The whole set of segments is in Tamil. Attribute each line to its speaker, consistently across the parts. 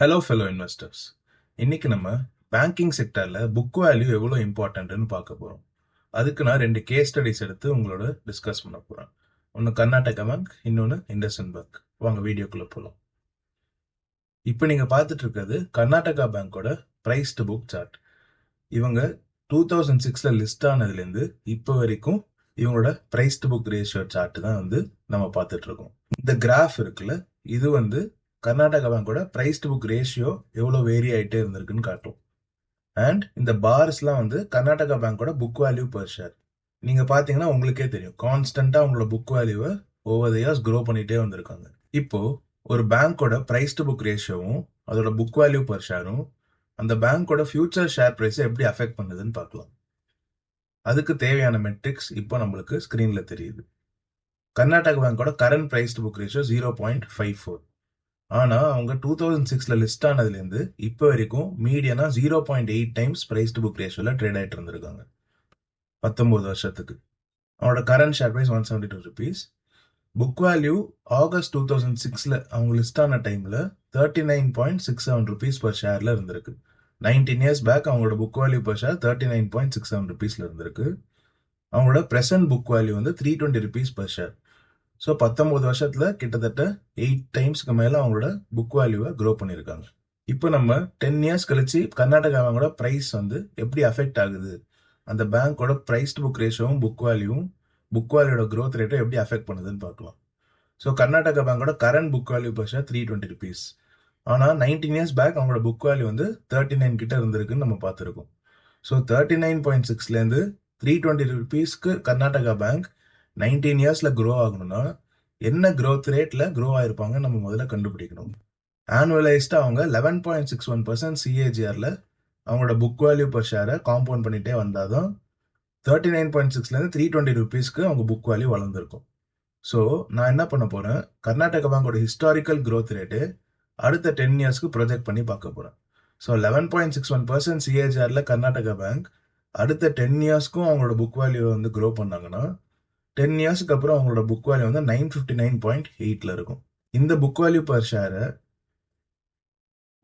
Speaker 1: ஹலோ ஃபெலோ இன்வெஸ்டர்ஸ் இன்னைக்கு நம்ம பேங்கிங் செக்டரில் புக் வேல்யூ எவ்வளோ இம்பார்ட்டன்ட்னு பார்க்க போகிறோம் அதுக்கு நான் ரெண்டு கேஸ் ஸ்டடிஸ் எடுத்து உங்களோட டிஸ்கஸ் பண்ண போகிறேன் ஒன்று கர்நாடகா பேங்க் இன்னொன்று இண்டஸ்இன் பேங்க் வாங்க வீடியோக்குள்ளே போகலாம் இப்போ நீங்கள் பார்த்துட்டு இருக்கிறது கர்நாடகா பேங்க்கோட ப்ரைஸ்டு புக் சார்ட் இவங்க டூ தௌசண்ட் சிக்ஸில் லிஸ்ட் ஆனதுலேருந்து இப்போ வரைக்கும் இவங்களோட price to book ratio chart தான் வந்து நம்ம பார்த்துட்ருக்கோம் இந்த கிராஃப் இருக்குல்ல இது வந்து கர்நாடகா பேங்கோட பிரைஸ் டு புக் ரேஷியோ எவ்வளோ வேரி ஆகிட்டே இருந்திருக்குன்னு காட்டும் அண்ட் இந்த பார்ஸ்லாம் வந்து கர்நாடகா பேங்கோட புக் வேல்யூ பர் ஷேர் நீங்கள் பார்த்தீங்கன்னா உங்களுக்கே தெரியும். கான்ஸ்டண்ட்டாக உங்களோட புக் வேல்யூவை ஓவர் த இயர்ஸ் க்ரோ பண்ணிகிட்டே வந்திருக்காங்க. இப்போ ஒரு பேங்க்கோட ப்ரைஸ் டு புக் ரேஷியோவும் அதோட புக் வேல்யூ பர் ஷேரும் அந்த பேங்க்கோட ஃபியூச்சர் ஷேர் ப்ரைஸை எப்படி அஃபெக்ட் பண்ணுதுன்னு பார்க்கலாம். அதுக்கு தேவையான மெட்ரிக்ஸ் இப்போ நம்மளுக்கு ஸ்க்ரீனில் தெரியுது. கர்நாடகா பேங்கோட current price to book ratio zero point five four ஆனால் அவங்க டூ தௌசண்ட் சிக்ஸில் லிஸ்ட் ஆனதுலேருந்து இப்போ வரைக்கும் மீடியனா zero point eight times price to book ரேஷியோவில் ட்ரேட் ஆகிட்டு இருந்திருக்காங்க. பத்தொம்போது வருஷத்துக்கு. அவனோட current share price one seventy two rupees book value August two thousand சிக்ஸில் அவங்க லிஸ்ட் ஆன டைமில் thirty nine point six seven rupees per ஷேரில் இருந்திருக்கு. நைன்டீன் இயர்ஸ் பேக் அவங்களோட book value per share thirty nine point six seven ருபீஸில் இருந்திருக்கு. அவங்களோட ப்ரெசன்ட் புக் வேல்யூ வந்து three twenty rupees per share so பத்தொம்போது வருஷத்தில் கிட்டத்தட்ட எயிட் டைம்ஸ்க்கு மேலே அவங்களோட புக் வேல்யூவை க்ரோ பண்ணியிருக்காங்க. இப்போ நம்ம டென் இயர்ஸ் கழிச்சு கர்நாடகாவோட ப்ரைஸ் வந்து எப்படி அஃபெக்ட் ஆகுது? அந்த பேங்க்கோட ப்ரைஸ் புக் ரேஷியோவும் புக் வேல்யூவும் புக் வேல்யூட க்ரோத் ரேட்டும் எப்படி அஃபெக்ட் பண்ணுதுன்னு பார்க்கலாம். ஸோ கர்நாடகா பேங்கோட கரண்ட் புக் வேல்யூ பர்ஷா த்ரீ டுவெண்ட்டி ருபீஸ் ஆனால் நைன்டீன் இயர்ஸ் பேக் அவங்களோட புக் வேல்யூ வந்து தேர்ட்டி நைன் கிட்ட இருந்திருக்குன்னு நம்ம பார்த்துருக்கோம். ஸோ தேர்ட்டி நைன் பாயிண்ட் சிக்ஸ்லேருந்து த்ரீ டுவெண்ட்டி ருபீஸ்க்கு கர்நாடகா பேங்க் நைன்டீன் இயர்ஸில் க்ரோ ஆகணும்னா என்ன க்ரோத் ரேட்டில் க்ரோ ஆகிருப்பாங்க நம்ம முதல்ல கண்டுபிடிக்கணும். ஆனுவலைஸ்டாக அவங்க eleven point six one percent சிஏஜிஆரில் அவங்களோட புக் வேல்யூ பர் ஷேரை காம்பவுண்ட் பண்ணிட்டே வந்தாதான் தேர்ட்டி நைன் பாயிண்ட் சிக்ஸ்லேருந்து த்ரீ டுவெண்ட்டி ருபீஸ்க்கு அவங்க புக் வேல்யூ வளர்ந்துருக்கும். ஸோ நான் என்ன பண்ண போகிறேன் கர்நாடகா பேங்கோட ஹிஸ்டாரிக்கல் க்ரோத் ரேட்டு அடுத்த டென் இயர்ஸ்க்கு ப்ரொஜெக்ட் பண்ணி பார்க்க போகிறேன் so eleven point six one percent சிஏஜிஆரில் Karnataka bank அடுத்த டென் இயர்ஸ்க்கும் அவங்களோட புக் வேல்யூ வந்து க்ரோ பண்ணாங்கன்னா டென் இயர்ஸ்க்கு அப்புறம் அவங்களோட புக் வேல்யூ வந்து நைன் ஃபிஃப்டி நைன் பாயிண்ட் எயிட்டில் இருக்கும். இந்த புக் வேல்யூ பர் ஷேரை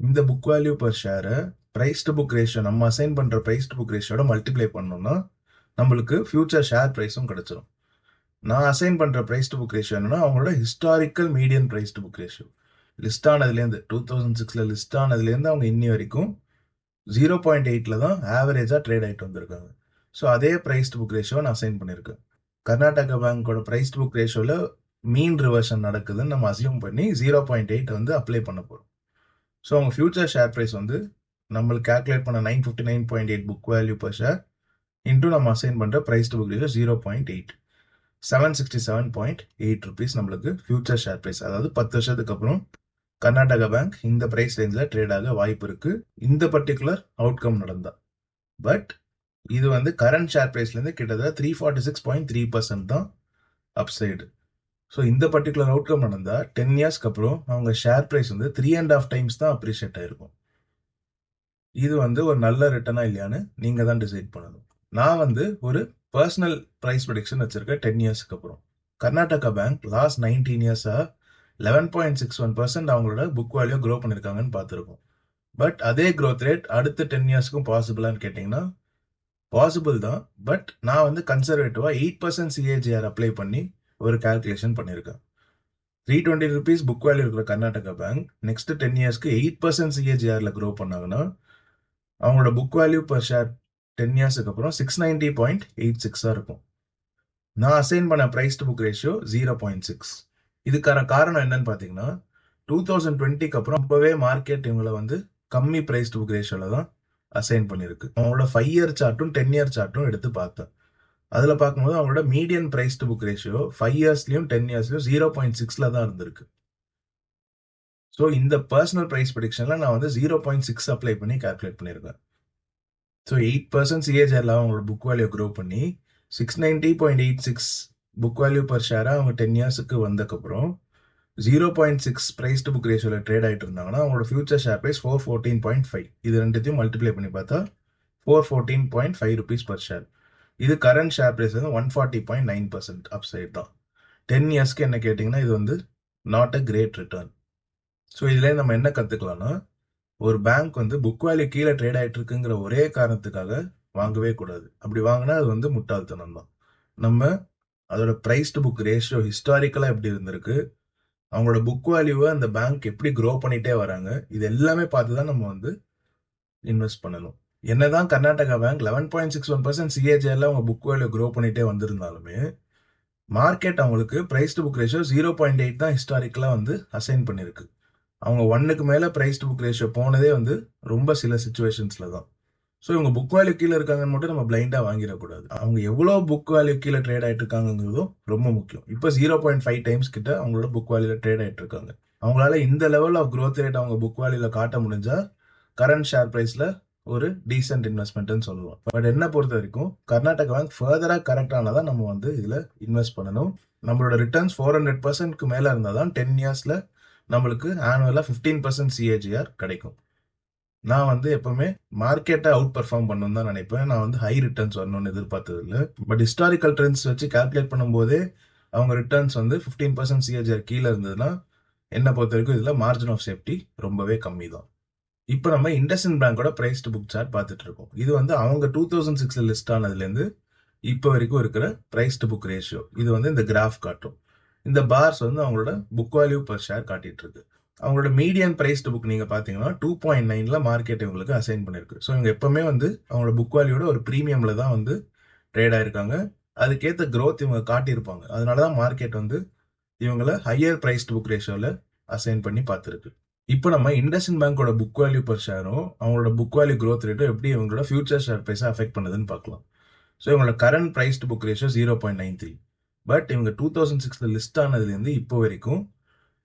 Speaker 1: இந்த புக் வேல்யூ பர் ஷேரை ப்ரைஸ் டு புக் ரேஷியோ நம்ம அசைன் பண்ணுற ப்ரைஸ் டு புக் ரேஷியோட மல்டிப்ளை பண்ணோம்னா நம்மளுக்கு ஃபியூச்சர் ஷேர் ப்ரைஸும் கிடச்சிரும். நான் அசைன் பண்ணுற ப்ரைஸ் டு புக் ரேஷியோ என்னன்னா அவங்களோட historical median price to book ratio list ஆனதுலேருந்து two thousand சிக்ஸில் லிஸ்ட் ஆனதுலேருந்து அவங்க இன்னி வரைக்கும் ஜீரோ பாயிண்ட் எயிட்டில் தான் ஆவரேஜாக ட்ரேட் ஆகிட்டு வந்திருக்காங்க. ஸோ அதே ப்ரைஸ் டு புக் ரேஷியோ நான் அசைன் பண்ணியிருக்கேன். கர்நாடகா பேங்கோட ப்ரைஸ் புக் ரேஷியோவில் மீன் ரிவர்ஷன் நடக்குதுன்னு நம்ம அசியூம் பண்ணி ஜீரோ பாயிண்ட் எயிட் வந்து அப்ளை பண்ண போகிறோம் ஸோ அவங்க ஃபியூச்சர் ஷேர் ப்ரைஸ் வந்து நம்மளுக்கு கேல்குலேட் பண்ண nine fifty nine point eight book value per share into நம்ம அசைன் பண்ணுற price to book ratio zero point eight seven sixty seven point eight rupees நம்மளுக்கு ஃபியூச்சர் ஷேர் ப்ரைஸ் அதாவது பத்து வருஷத்துக்கு அப்புறம் கர்நாடகா பேங்க் இந்த ப்ரைஸ் ரேஞ்சில் ட்ரேட் ஆக வாய்ப்பு இருக்குது இந்த பர்டிகுலர் அவுட்கம் நடந்தால் பட் இது வந்து கரண்ட் ஷேர் ப்ரைஸ்லேருந்து கிட்டத்தட்ட three forty six point three percent தான் அப்சைடு ஸோ இந்த பர்டிகுலர் அவுட்கம் நடந்தால் டென் இயர்ஸ்க்கு அப்புறம் அவங்க ஷேர் ப்ரைஸ் வந்து த்ரீ அண்ட் ஆஃப் டைம்ஸ் தான் அப்ரிஷியேட் ஆயிருக்கும். இது வந்து ஒரு நல்ல ரிட்டர்னா இல்லையான்னு நீங்கள் தான் டிசைட் பண்ணணும். நான் வந்து ஒரு பர்சனல் ப்ரைஸ் ப்ரொடிக்ஷன் வச்சுருக்கேன் டென் இயர்ஸ்க்கு அப்புறம். கர்நாடகா பேங்க் லாஸ்ட் நைன்டீன் இயர்ஸாக eleven point six one percent அவங்களோட புக் வேல்யூ க்ரோ பண்ணியிருக்காங்கன்னு பார்த்துருக்கோம். பட் அதே க்ரோத் ரேட் அடுத்த டென் இயர்ஸ்க்கும் பாசிபிளான்னு கேட்டிங்கன்னா பாசிபிள் தான் பட் நான் வந்து கன்சர்வேட்டிவாக எயிட் பர்சன்ட் சிஏஜிஆர் அப்ளை பண்ணி ஒரு கால்குலேஷன் பண்ணியிருக்கேன். Three twenty rupees book value இருக்கிற கர்நாடகா பேங்க் நெக்ஸ்ட் டென் இயர்ஸ்க்கு எயிட் பர்சன்ட் சிஏஜிஆரில் க்ரோ பண்ணாங்கன்னா அவங்களோட book value per share ten இயர்ஸுக்கு அப்புறம் சிக்ஸ் நைன்டி பாயிண்ட் எயிட் சிக்ஸாக இருக்கும். நான் அசைன் பண்ண price to book ratio zero point six இதுக்கான காரணம் என்னன்னு பார்த்தீங்கன்னா டூ தௌசண்ட் டுவெண்ட்டிக்கு அப்புறம் இப்போவே மார்க்கெட் இவங்களை வந்து கம்மி ப்ரைஸ் டு புக் ரேஷியோவில் தான் அசைன் பண்ணியிருக்கு அவங்களோட ஃபைவ் இயர் சார்ட்டும் டென் இயர் சார்ட்டும் எடுத்து பார்த்தேன். அதில் பார்க்கும்போது அவங்களோட median price to book ratio five இயர்ஸ்லையும் ten இயர்ஸ்லையும் ஜீரோ பாயிண்ட் சிக்ஸில் தான் இருந்திருக்கு. ஸோ இந்த பர்சனல் ப்ரைஸ் ப்ரடிக்ஷனில் நான் வந்து ஜீரோ பாயிண்ட் சிக்ஸ் அப்ளை பண்ணி கால்குலேட் பண்ணியிருக்கேன். ஸோ எயிட் பர்சன்ட் சிஏஜிஆரில் அவங்களோட புக் வேல்யூ க்ரோ பண்ணி six ninety point eight six book value per ஷேராக அவங்க டென் இயர்ஸுக்கு வந்ததுக்கப்புறம் zero point six price to book ரேஷியோவில் ட்ரேட் ஆகிட்டு இருந்தாங்கன்னா அவங்களோட future share price four fourteen point five இது ரெண்டுத்தையும் மல்டிப்ளை பண்ணி பார்த்தா four fourteen point five rupees per share இது கரண்ட் ஷேர் ப்ரைஸ் வந்து one forty point nine percent upside தான். டென் இயர்ஸ்க்கு என்ன கேட்டிங்கன்னா இது வந்து not a great return so இதுலேயே நம்ம என்ன கற்றுக்கலாம்னா ஒரு பேங்க் வந்து புக் வேல்யூ கீழே ட்ரேட் ஆயிட்டு இருக்குங்கிற ஒரே காரணத்துக்காக வாங்கவே கூடாது. அப்படி வாங்கினா அது வந்து முட்டாள்தனம் தான் நம்ம அதோட பிரைஸ் டு புக் ரேஷியோ ஹிஸ்டாரிக்கலாக எப்படி இருந்திருக்கு அவங்களோட புக் வேல்யூவை அந்த பேங்க் எப்படி க்ரோ பண்ணிட்டே வராங்க இது எல்லாமே பார்த்து தான் நம்ம வந்து இன்வெஸ்ட் பண்ணணும். என்னதான் Karnataka bank eleven point six one percent சிஏஜிஆர்ல அவங்க புக் வேல்யூ க்ரோ பண்ணிட்டே வந்திருந்தாலுமே மார்க்கெட் அவங்களுக்கு price to book ratio zero point eight தான் ஹிஸ்டாரிக்கலாக வந்து அசைன் பண்ணியிருக்கு அவங்க ஒன்னுக்கு மேலே பிரைஸ் டு புக் ரேஷியோ போனதே வந்து ரொம்ப சில சுச்சுவேஷன்ஸில் தான். ஸோ இவங்க புக் வேல்யூ கீழே இருக்காங்கன்னு மட்டும் நம்ம பிளைண்டாக வாங்கிடக்கூடாது. அவங்க எவ்வளோ புக் வேல்யூ கீழே ட்ரேட் ஆகிட்டு இருக்காங்கிறதும் ரொம்ப முக்கியம். இப்போ ஜீரோ பாயிண்ட் ஃபைவ் டைம்ஸ் கிட்ட அவங்களோட புக் வேல்யூல ட்ரேட் ஆகிட்டு இருக்காங்க அவங்களால இந்த லெவல் ஆஃப் க்ரோத் ரேட் அவங்க புக் வேல்யூல காட்ட முடிஞ்சா கரண்ட் ஷேர் ப்ரைஸில் ஒரு டீசென்ட் இன்வெஸ்ட்மெண்ட்னு சொல்லுவோம். பட் என்ன பொறுத்த வரைக்கும் கர்நாடகா பேங்க் ஃபர்தராக கரெக்ட் ஆனதான் நம்ம வந்து இதில் இன்வெஸ்ட் பண்ணணும். நம்மளோட ரிட்டர்ன்ஸ் ஃபோர் ஹண்ட்ரட் பர்சன்ட்க்கு மேலே இருந்தால் தான் டென் இயர்ஸில் நம்மளுக்கு ஆனுவலாக ஃபிஃப்டீன் பர்சன்ட் சிஏஜிஆர் கிடைக்கும். நான் வந்து எப்பவுமே மார்க்கெட்டை அவுட் பெர்ஃபார்ம் பண்ணணும் தான் நினைப்பேன். நான் வந்து ஹை ரிட்டர்ன்ஸ் வரணும்னு எதிர்பார்த்தது இல்லை பட் ஹிஸ்டாரிக்கல் ட்ரெண்ட்ஸ் வச்சு கால்குலேட் பண்ணும்போதே அவங்க ரிட்டர்ன்ஸ் வந்து ஃபிஃப்டீன் பர்சன்ட் சிஏஜிஆர் கீழே இருந்ததுன்னா என்னை பொறுத்த வரைக்கும் இதில் மார்ஜின் ஆஃப் சேஃப்டி ரொம்பவே கம்மி தான் இப்போ நம்ம இண்டஸ்இன் பேங்கோட பிரைஸ் டு புக் சார்ட் பார்த்துட்டு இருக்கோம். இது வந்து அவங்க டூ தௌசண்ட் சிக்ஸில் லிஸ்ட் ஆனதுலேருந்து இப்போ வரைக்கும் இருக்கிற பிரைஸ் டு புக் ரேஷியோ இது வந்து இந்த கிராஃப் காட்டும். இந்த பார்ஸ் வந்து அவங்களோட புக் வேல்யூ பர் ஷேர் காட்டிட்டு இருக்கு. அவங்களோட மீடியன் பிரைஸ்டு புக் நீங்க பாத்தீங்கன்னா டூ பாயிண்ட் நைன்ல மார்க்கெட் இவங்களுக்கு அசைன் பண்ணிருக்கு. ஸோ இவங்க எப்பவுமே வந்து அவங்களோட புக் வேல்யூட ஒரு ப்ரீமியம்ல தான் வந்து ட்ரேட் ஆயிருக்காங்க. அதுக்கேற்ற க்ரோத் இவங்க காட்டியிருப்பாங்க. அதனாலதான் மார்க்கெட் வந்து இவங்கள ஹையர் ப்ரைஸ்டு புக் ரேஷியோல அசைன் பண்ணி பார்த்துருக்கு. இப்போ நம்ம இண்டஸ்இன் பேங்கோட புக் வேல்யூ பர் ஷேரும் அவங்களோட புக் வேல்யூ க்ரோத் ரேட்டும் எப்படி இவங்களோட ஃபியூச்சர் ஷேர் பிரைஸை அஃபெக்ட் பண்ணுதுன்னு பார்க்கலாம். ஸோ இவங்களோட current price to book ratio zero point nine three but இவங்க டூ தௌசண்ட் சிக்ஸில் லிஸ்ட் ஆனதுலேருந்து இப்போ வரைக்கும்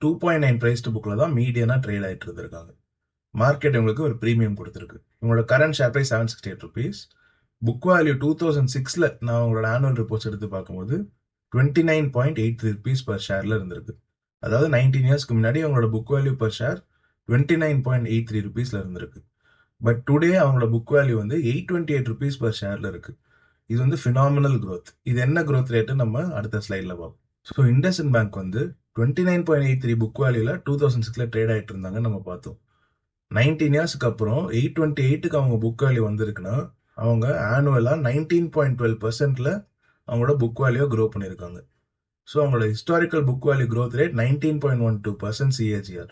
Speaker 1: two point nine price to புக்ல தான் மீடியனாக ட்ரேட் ஆகிட்டு இருந்திருக்காங்க. மார்க்கெட் இவங்களுக்கு ஒரு ப்ரீமியம் கொடுத்துருக்கு. இவங்களோட current share price seven sixty eight rupees book value two thousand சிக்ஸில் நான் அவங்களோட ஆனுவல் ரிப்போர்ட்ஸ் எடுத்து பார்க்கும்போது twenty nine point eight three rupees per ஷேரில் இருந்திருக்கு. அதாவது நைன்டீன் இயர்ஸ்க்கு முன்னாடி அவங்களோட book value per share twenty nine point eight three ருபீஸில் இருந்திருக்கு. பட் டுடே அவங்களோட புக் வேல்யூ வந்து eight twenty eight rupees per ஷேர்ல இருக்குது இது வந்து ஃபினாமினல் க்ரோத் இது என்ன க்ரோத் ரேட்டு நம்ம அடுத்த ஸ்லைடில் பார்ப்போம். ஸோ இண்டஸ்இன் பேங்க் வந்து twenty nine point eight three book வேல்யூல two thousand சிக்ஸ்ல ட்ரேட் ஆகிட்டு இருந்தாங்க நம்ம பார்த்தோம். நைன்டீன் இயர்ஸ்க்கு அப்புறம் எயிட் டுவெண்ட்டி எயிட்டுக்கு அவங்க புக் வேல்யூ வந்திருக்குன்னா அவங்க ஆனுவலாக நைன்டீன் பாயிண்ட் டுவெல் பர்சன்ட்ல அவங்களோட புக் வேல்யூ க்ரோ பண்ணியிருக்காங்க. ஸோ அவங்களோட historical book value growth rate nineteen point one two percent CAGR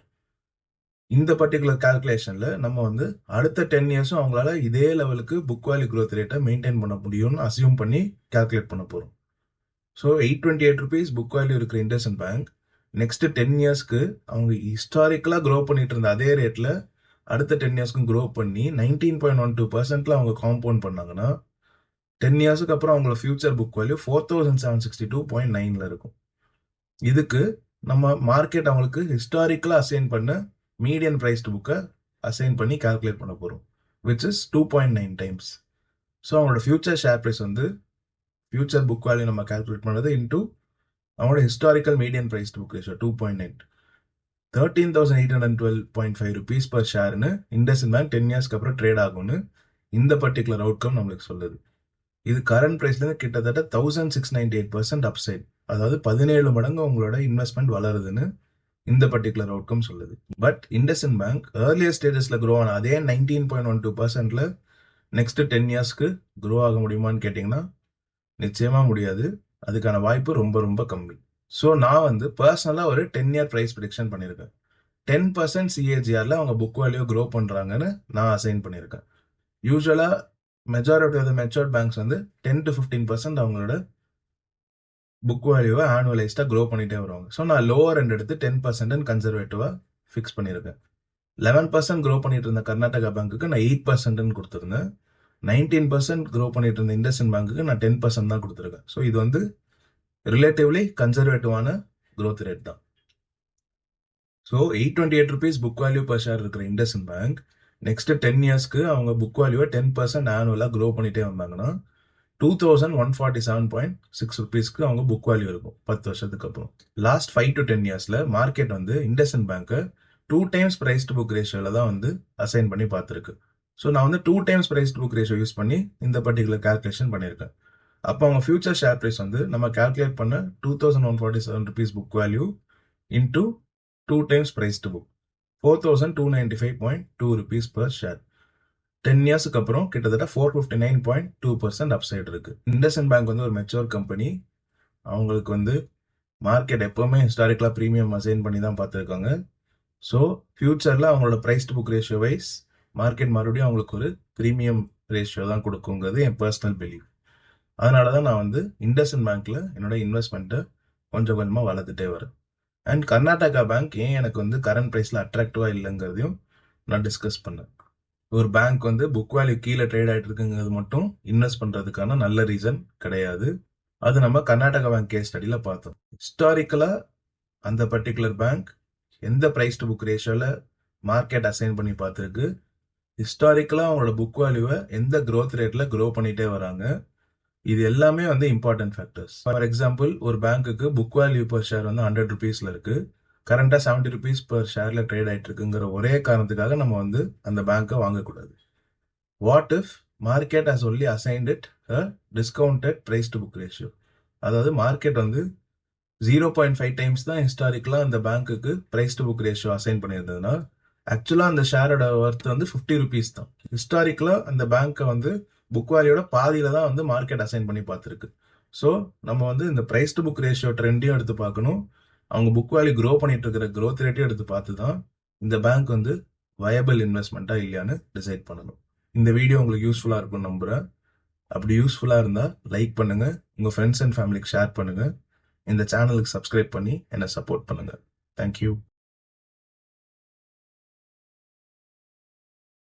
Speaker 1: இந்த பர்டிகுலர் கால்குலேஷனில் நம்ம வந்து அடுத்த டென் இயர்ஸும் அவங்களால இதே லெவலுக்கு புக் வேல்யூ க்ரோத் ரேட்டை மெயின்டைன் பண்ண முடியும்னு அசியூம் பண்ணி கால்குலேட் பண்ண போகிறோம் so eight twenty eight rupees book value இருக்கிற இண்டஸ்இன் பேங்க் நெக்ஸ்ட் டென் இயர்ஸ்க்கு அவங்க ஹிஸ்டாரிக்கலாக க்ரோ பண்ணிட்டு இருந்த அதே ரேட்ல அடுத்த டென் இயர்ஸ்க்கும் க்ரோ பண்ணி நைன்டீன் பாயிண்ட் ஒன் டூ பர்சன்ட்ல அவங்க காம்பவுண்ட் பண்ணாங்கன்னா டென் இயர்ஸ்க்கு அப்புறம் அவங்களோட future book value four thousand seven sixty two point நைன்ல இருக்கும். இதுக்கு நம்ம மார்க்கெட் அவங்களுக்கு ஹிஸ்டாரிக்கலாக அசைன் பண்ண மீடியன் ப்ரைஸ்டு புக்கை அசைன் பண்ணி கால்குலேட் பண்ண போகிறோம் which is two point nine times so அவங்களோட ஃபியூச்சர் ஷேர் ப்ரைஸ் வந்து ஃபியூச்சர் புக் வேல்யூ நம்ம கால்குலேட் பண்ணது இன்டூ அவனோட historical median price book ratio two point eight thirteen thousand eight hundred twelve point five rupees per ஷேர்னு IndusInd bank ten இயர்ஸ்க்கு அப்புறம் ட்ரேட் ஆகும்னு இந்த பர்டிகுலர் அவுட்கம் நம்மளுக்கு சொல்லுது. இது கரண்ட் பிரைஸ்லேருந்து கிட்டத்தட்ட thousand six ninety eight percent upside அதாவது பதினேழு மடங்கு உங்களோட இன்வெஸ்ட்மெண்ட் வளருதுன்னு இந்த பர்டிகுலர் அவுட்கம் சொல்லுது. பட் இண்டஸ்இன் பேங்க் ஏர்லியர் ஸ்டேஜஸில் க்ரோ ஆன அதே நைன்டீன் பாயிண்ட் ஒன் டூ பர்சன்ட்ல நெக்ஸ்ட் டென் இயர்ஸ்க்கு க்ரோ ஆக முடியுமான்னு கேட்டிங்கன்னா நிச்சயமாக முடியாது. அதுக்கான வாய்ப்பு ரொம்ப ரொம்ப கம்மி. ஸோ நான் வந்து பர்சனலாக ஒரு டென் இயர் ப்ரைஸ் ப்ரிடிக்ஷன் பண்ணியிருக்கேன். டென் பர்சன்ட் சிஏஜிஆரில் அவங்க புக் வேல்யூ க்ரோ பண்ணுறாங்கன்னு நான் அசைன் பண்ணியிருக்கேன். யூஸ்வலாக majority of the matured banks வந்து டென் டு ஃபிஃப்டீன் பர்சன்ட் அவங்களோட புக் வேல்யூவை ஆனுவலைஸ்டாக க்ரோ பண்ணிகிட்டே வருவாங்க. ஸோ நான் லோவர் ரெண்டு எடுத்து டென் பர்சன்ட்னு கன்சர்வேட்டிவாக ஃபிக்ஸ் பண்ணியிருக்கேன். லெவன் பர்சன்ட் க்ரோ பண்ணிட்டு இருந்த கர்நாடகா பேங்க்குக்கு நான் எயிட் பர்சன்ட்னு கொடுத்துருந்தேன். நைன்டீன் பர்சன்ட் க்ரோ பண்ணிட்டு இருந்த இண்டஸ்இன் பேங்க்குக்கு நான் டென் பர்சன்ட் தான் கொடுத்துருக்கேன். ஸோ இது வந்து ரிலேட்டிவ்லி கன்சர்வேட்டிவான க்ரோத் ரேட் தான். So eight twenty eight rupees book value per share இருக்கிற இண்டஸ்இன் பேங்க் நெக்ஸ்ட் டென் இயர்ஸ்க்கு அவங்க புக் வேல்யூவை டென் பர்சன்ட் ஆனுவலாக க்ரோ பண்ணிட்டே வந்தாங்கன்னா two thousand one forty seven point six ருபீஸ்க்கு அவங்க புக் வேல்யூ இருக்கும் பத்து வருஷத்துக்கு அப்புறம். லாஸ்ட் ஃபைவ் டு டென் இயர்ஸில் மார்க்கெட் வந்து IndusInd பேங்க்கை two times price to book ரேஷியோவில் தான் வந்து அசைன் பண்ணி பார்த்துருக்கு. ஸோ நான் வந்து two times price to book ratio use பண்ணி இந்த பர்டிகுலர் கால்குலேஷன் பண்ணியிருக்கேன். அப்போ அவங்க ஃபியூச்சர் ஷேர் ப்ரைஸ் வந்து நம்ம கால்குலேட் பண்ண two thousand one forty seven rupees book value into two times price to book four thousand two ninety five point two rupees per share ten இயர்ஸ்க்கு அப்புறம் கிட்டத்தட்ட four fifty nine point two percent upside இருக்கு. இண்டஸ்இன் பேங்க் வந்து ஒரு மெச்சோர் கம்பெனி அவங்களுக்கு வந்து மார்க்கெட் எப்போவுமே ஹிஸ்டாரிக்கலாக ப்ரீமியம் அசைன் பண்ணி தான் பார்த்துருக்காங்க. ஸோ ஃபியூச்சரில் அவங்களோட price to book ratio wise market மறுபடியும் அவங்களுக்கு ஒரு ப்ரீமியம் ரேஷியோ தான் கொடுக்குங்கிறது என் பர்சனல் பிலீவ் அதனால தான் நான் வந்து இண்டஸ்இன் பேங்க்கில் என்னோட இன்வெஸ்ட்மெண்ட்டை கொஞ்சம் கொஞ்சமாக வளர்த்துட்டே வரேன். அண்ட் கர்நாடகா பேங்க் ஏன் எனக்கு வந்து கரண்ட் ப்ரைஸில் அட்ராக்டிவாக இல்லைங்கிறதையும் நான் டிஸ்கஸ் பண்ணேன். ஒரு பேங்க் வந்து புக் வேல்யூ கீழே ட்ரேட் ஆகிட்டு இருக்குங்கிறது மட்டும் இன்வெஸ்ட் பண்ணுறதுக்கான நல்ல ரீசன் கிடையாது. அது நம்ம கர்நாடகா பேங்க் கேஸ் ஸ்டடியில் பார்த்தோம். ஹிஸ்டாரிக்கலாக அந்த பர்டிகுலர் பேங்க் எந்த ப்ரைஸ் டு புக் ரேஷியோவில் மார்க்கெட் அசைன் பண்ணி பார்த்துருக்கு? ஹிஸ்டாரிக்கலாக அவங்களோட புக் வேல்யூவை எந்த க்ரோத் ரேட்டில் க்ரோ பண்ணிகிட்டே வராங்க இது எல்லாமே வந்து இம்பார்ட்டன்ட் ஃபேக்டர்ஸ் ஃபார் எக்ஸாம்பிள் ஒரு பேங்க்குக்கு புக் வேல்யூ பர் ஷேர் வந்து ஹண்ட்ரட் ருபீஸில் இருக்குது கரண்டாக செவன்ட்டி ருபீஸ் பர் ஷேரில் ட்ரேட் ஆகிட்டு இருக்குங்கிற ஒரே காரணத்துக்காக நம்ம வந்து அந்த பேங்க்கை வாங்கக்கூடாது. What if market as only assigned it a discounted price to book ratio அதாவது மார்க்கெட் வந்து ஜீரோ பாயிண்ட் ஃபைவ் டைம்ஸ் தான் ஹிஸ்டாரிக்கலாக அந்த பேங்க்குக்கு price to book ratio assign பண்ணியிருந்ததுன்னா ஆக்சுவலாக அந்த ஷேரோட ஒர்த் வந்து ஃபிஃப்டி ருபீஸ் தான். ஹிஸ்டாரிக்கலாக அந்த பேங்க்கை வந்து புக் வேல்யூட பாதியில தான் வந்து மார்க்கெட் அசைன் பண்ணி பார்த்துருக்கு. ஸோ நம்ம வந்து இந்த ப்ரைஸ் டு புக் ரேஷியோ ட்ரெண்டையும் எடுத்து பார்க்கணும். அவங்க புக் வேல்யூ க்ரோ பண்ணிட்டு இருக்கிற க்ரோத் ரேட்டையும் எடுத்து பார்த்து தான் இந்த பேங்க் வந்து வயபிள் இன்வெஸ்ட்மெண்ட்டா இல்லையான்னு டிசைட் பண்ணணும். இந்த வீடியோ உங்களுக்கு யூஸ்ஃபுல்லாக இருக்கும்னு நம்புறேன். அப்படி யூஸ்ஃபுல்லாக இருந்தால் லைக் பண்ணுங்க. உங்கள் ஃப்ரெண்ட்ஸ் அண்ட் ஃபேமிலிக்கு ஷேர் பண்ணுங்க. இந்த சேனலுக்கு சப்ஸ்கிரைப் பண்ணி என்னை சப்போர்ட் பண்ணுங்க. தேங்க்யூ